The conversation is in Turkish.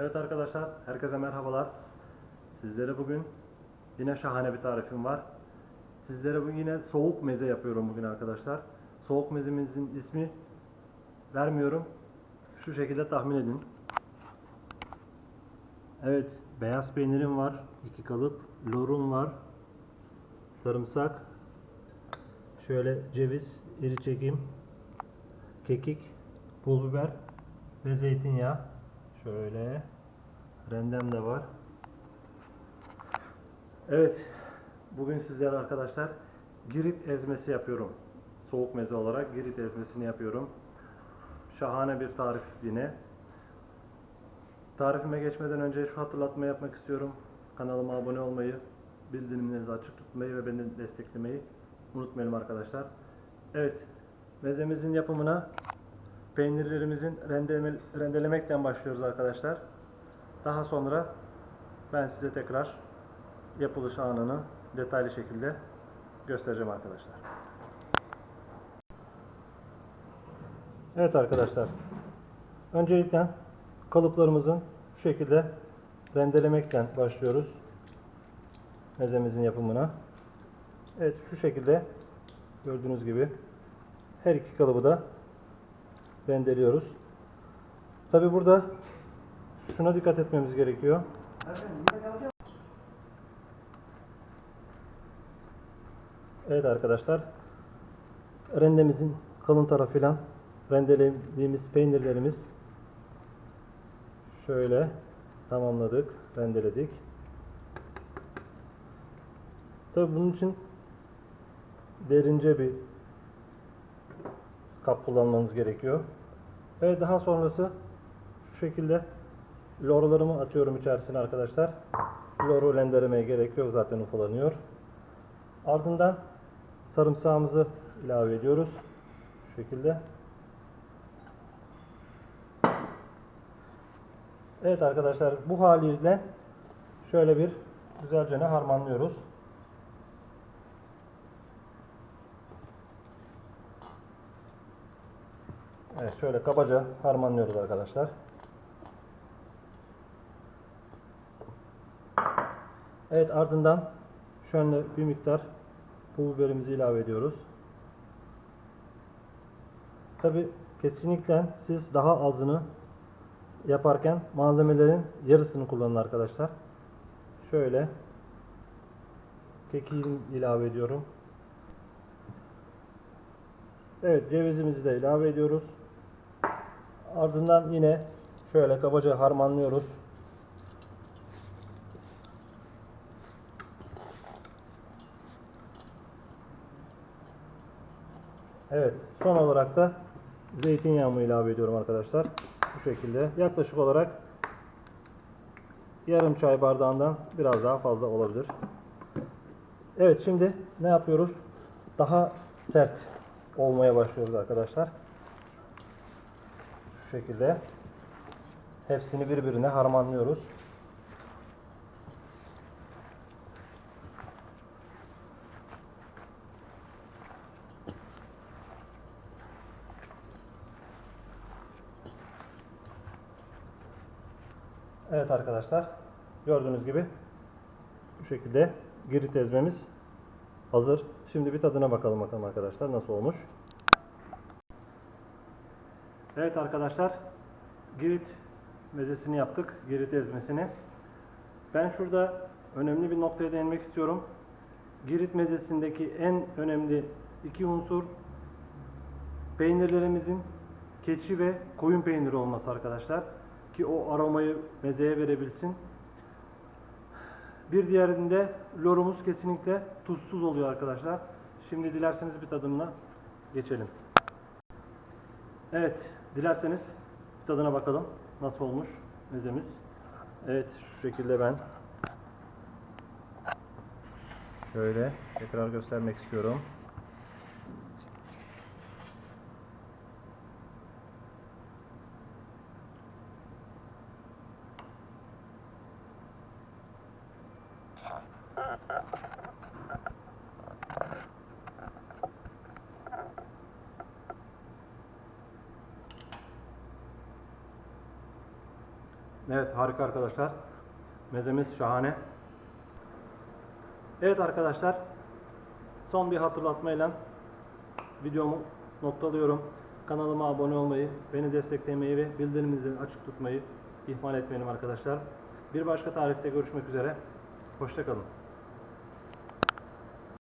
Evet arkadaşlar, herkese merhabalar. Sizlere bugün yine şahane bir tarifim var. Sizlere bugün yine soğuk meze yapıyorum bugün arkadaşlar. Soğuk mezemizin ismi vermiyorum. Şu şekilde tahmin edin. Evet, beyaz peynirim var, iki kalıp, lorum var, sarımsak, şöyle ceviz, iri çekim, kekik, pul biber ve zeytinyağı. Şöyle rendem de var. Evet, bugün sizlere arkadaşlar girit ezmesi yapıyorum. Soğuk meze olarak girit ezmesini yapıyorum. Şahane bir tarif yine. Tarifime geçmeden önce şu hatırlatma yapmak istiyorum. Kanalıma abone olmayı, bildirimlerinizi açık tutmayı ve beni desteklemeyi unutmayalım arkadaşlar. Evet, mezemizin yapımına peynirlerimizin rendeleme, rendelemekten başlıyoruz arkadaşlar. Daha sonra ben size tekrar yapılış anını detaylı şekilde göstereceğim arkadaşlar. Evet arkadaşlar. Öncelikle kalıplarımızın şu şekilde rendelemekten başlıyoruz. Mezemizin yapımına. Evet şu şekilde gördüğünüz gibi her iki kalıbı da rendeliyoruz. Tabi burada şuna dikkat etmemiz gerekiyor. Evet arkadaşlar. Rendemizin kalın tarafıyla rendelediğimiz peynirlerimiz şöyle tamamladık, rendeledik. Tabi bunun için derince bir kap kullanmanız gerekiyor. Ve daha sonrası şu şekilde lorlarımı atıyorum içerisine arkadaşlar. Loru rendelemeye gerek yok zaten ufalanıyor. Ardından sarımsağımızı ilave ediyoruz. Şu şekilde. Evet arkadaşlar bu haliyle şöyle bir güzelce harmanlıyoruz. Evet şöyle kabaca harmanlıyoruz arkadaşlar. Evet ardından şöyle bir miktar pul biberimizi ilave ediyoruz. Tabi kesinlikle siz daha azını yaparken malzemelerin yarısını kullanın arkadaşlar. Şöyle kekiğini ilave ediyorum. Evet cevizimizi de ilave ediyoruz. Ardından yine şöyle kabaca harmanlıyoruz. Evet, son olarak da zeytinyağımı ilave ediyorum arkadaşlar. Bu şekilde yaklaşık olarak yarım çay bardağından biraz daha fazla olabilir. Evet, şimdi ne yapıyoruz? Daha sert olmaya başlıyoruz arkadaşlar. Şu şekilde hepsini birbirine harmanlıyoruz. Evet arkadaşlar gördüğünüz gibi bu şekilde girit ezmemiz hazır. Şimdi bir tadına bakalım bakalım arkadaşlar nasıl olmuş. Evet arkadaşlar girit mezesini yaptık. Girit ezmesini. Ben şurada önemli bir noktaya değinmek istiyorum. Girit mezesindeki en önemli iki unsur peynirlerimizin keçi ve koyun peyniri olması arkadaşlar. Ki o aromayı mezeye verebilsin. Bir diğerinde lorumuz kesinlikle tuzsuz oluyor arkadaşlar. Şimdi dilerseniz bir tadımına geçelim. Evet, Dilerseniz tadına bakalım nasıl olmuş mezemiz. Evet şu şekilde ben şöyle tekrar göstermek istiyorum. Evet harika arkadaşlar. Mezemiz şahane. Evet arkadaşlar. Son bir hatırlatmayla videomu noktalıyorum. Kanalıma abone olmayı, beni desteklemeyi ve bildiriminizi açık tutmayı ihmal etmeyin arkadaşlar. Bir başka tarifte görüşmek üzere. Hoşçakalın.